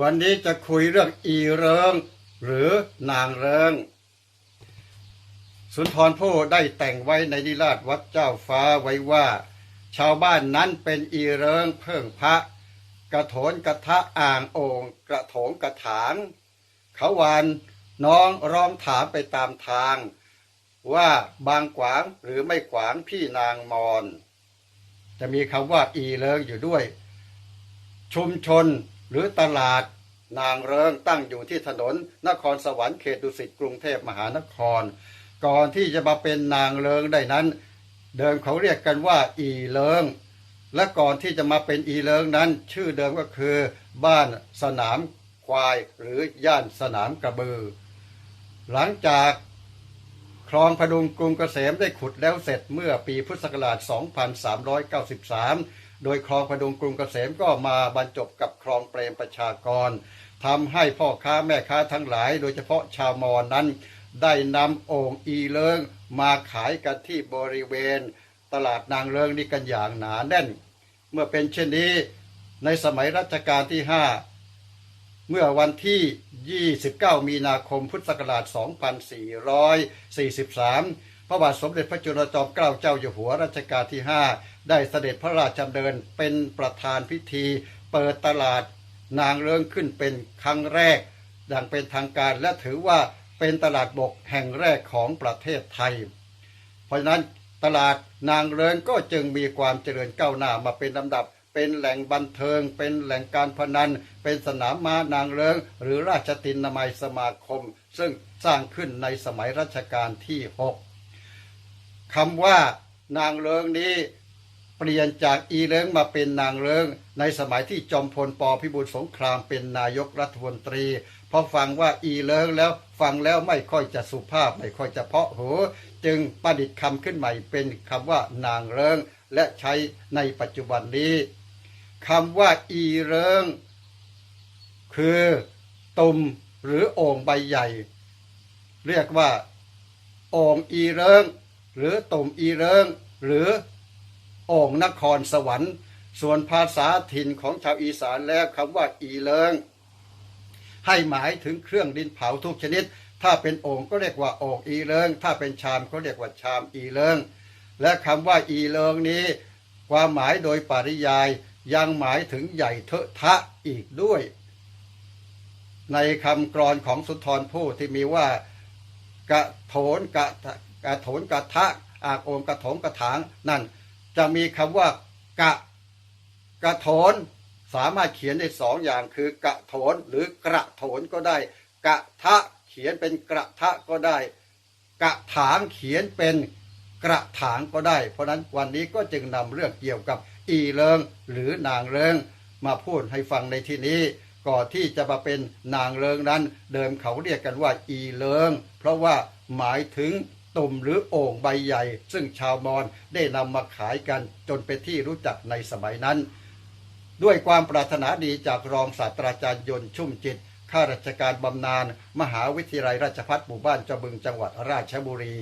วันนี้จะคุยเรื่องอีเริง หรือนางเริง สุนทรภู่ได้แต่งไว้ในนิราชวัดเจ้าฟ้าไว้ว่า ชาวบ้านนั้นเป็นอีเริงเพิ่งพระ กระโถนกระทะอ่างโอ่งกระโถงกระถาง เขาวานน้องร้องถามไปตามทาง ว่าบางขวางหรือไม่ขวางพี่นางมอน จะมีคำว่าอีเริงอยู่ด้วย ชุมชน หรือตลาดนางเริงตั้งอยู่ที่ถนน นครสวรรค์เขตดุสิตกรุงเทพมหานคร ก่อนที่จะมาเป็นนางเริงได้นั้น เดิมเขาเรียกกันว่า อีเลิงและก่อนที่จะมาเป็นอีเลิงนั้น ชื่อเดิมก็คือ บ้านสนามควายหรือย่านสนามกระบือ หลังจากคลองพดุงกรุงเกษมได้ขุดแล้วเสร็จเมื่อปีพุทธศักราช 2393 โดยคลองพดุงกรุงเกษมก็มาบรรจบกับคลองเปรมประชากรทำให้พ่อค้าแม่ค้าทั้งหลาย โดยเฉพาะชาวมอญนั้น ได้นำโอ่งอีเลิงมาขายกันที่บริเวณ ตลาดนางเลิงนี่กันอย่างหนาแน่น เมื่อเป็นเช่นนี้ ในสมัยรัชกาลที่ 5 เมื่อวันที่ 29 มีนาคมพุทธศักราช 2443 พระบาทสมเด็จพระจุลจอมเกล้าเจ้าอยู่หัวรัชกาลที่ 5 ได้เสด็จพระราชดำเนินเป็นประธานพิธี เปิดตลาดนางเลิงขึ้นเป็นครั้งแรกอย่างเป็นทางการและถือว่าเป็นตลาดบกแห่งแรกของประเทศไทย เพราะฉะนั้นตลาดนางเริงก็จึงมีความเจริญก้าวหน้ามาเป็นลำดับ เป็นแหล่งบันเทิง เป็นแหล่งการพนัน เป็นสนามม้านางเริง หรือราชตินามัยสมาคม ซึ่งสร้างขึ้นในสมัยรัชกาลที่ 6คำว่านางเริงนี้ เปลี่ยนจากอีเลิงมาเป็นนางเลิง ในสมัยที่จอมพลปพิบูลสงครามเป็นนายกรัฐมนตรีพอฟังว่าอีเลิงแล้วฟังแล้วไม่ค่อยจะสุภาพไม่ค่อยจะเพาะหูจึงประดิษฐ์คำขึ้นใหม่เป็นคำว่านางเลิง และใช้ในปัจจุบันนี้คำว่าอีเลิง คือตุ่มหรือโอ่งใบใหญ่ เรียกว่าโอ่งอีเลิง หรือตุ่มอีเลิง หรือ โอ่งนครสวรรค์ ส่วนภาษาถิ่นของชาวอีสานแล้วคำว่าอีเลิง ให้หมายถึงเครื่องดินเผาทุกชนิด ถ้าเป็นโอ่งก็เรียกว่าโอ่งอีเลิง ถ้าเป็นชามก็เรียกว่าชามอีเลิง และคำว่าอีเลิงนี้ ความหมายโดยปริยายยังหมายถึงใหญ่เทอะทะอีกด้วย ในคำกรอนของสุนทรภู่ที่มีว่ากระโถนกระกระโถนกระทะอากโองกระโถงกระถางนั่น จะมีคำว่ากะกระโถนสามารถเขียนได้สองอย่างคือกระโถนหรือกระโถนก็ได้ กะทะเขียนเป็นกระทะก็ได้ กระถางเขียนเป็นกระถางก็ได้ เพราะฉะนั้นวันนี้ก็จึงนำเรื่องเกี่ยวกับอีเลิงหรือนางเลิงมาพูดให้ฟังในที่นี้ก่อนที่จะมาเป็นนางเลิงนั้น เดิมเขาเรียกกันว่าอีเลิง เพราะว่าหมายถึง ตุ่มหรือโอ่งใบใหญ่ ซึ่งชาวมอญได้นำมาขายกันจนเป็นที่รู้จักในสมัยนั้น ด้วยความปรารถนาดีจากรองศาสตราจารย์ยนต์ชุ่มจิตข้าราชการบำนาญมหาวิทยาลัยราชภัฏหมู่บ้านเจ้าบึงจังหวัดราชบุรี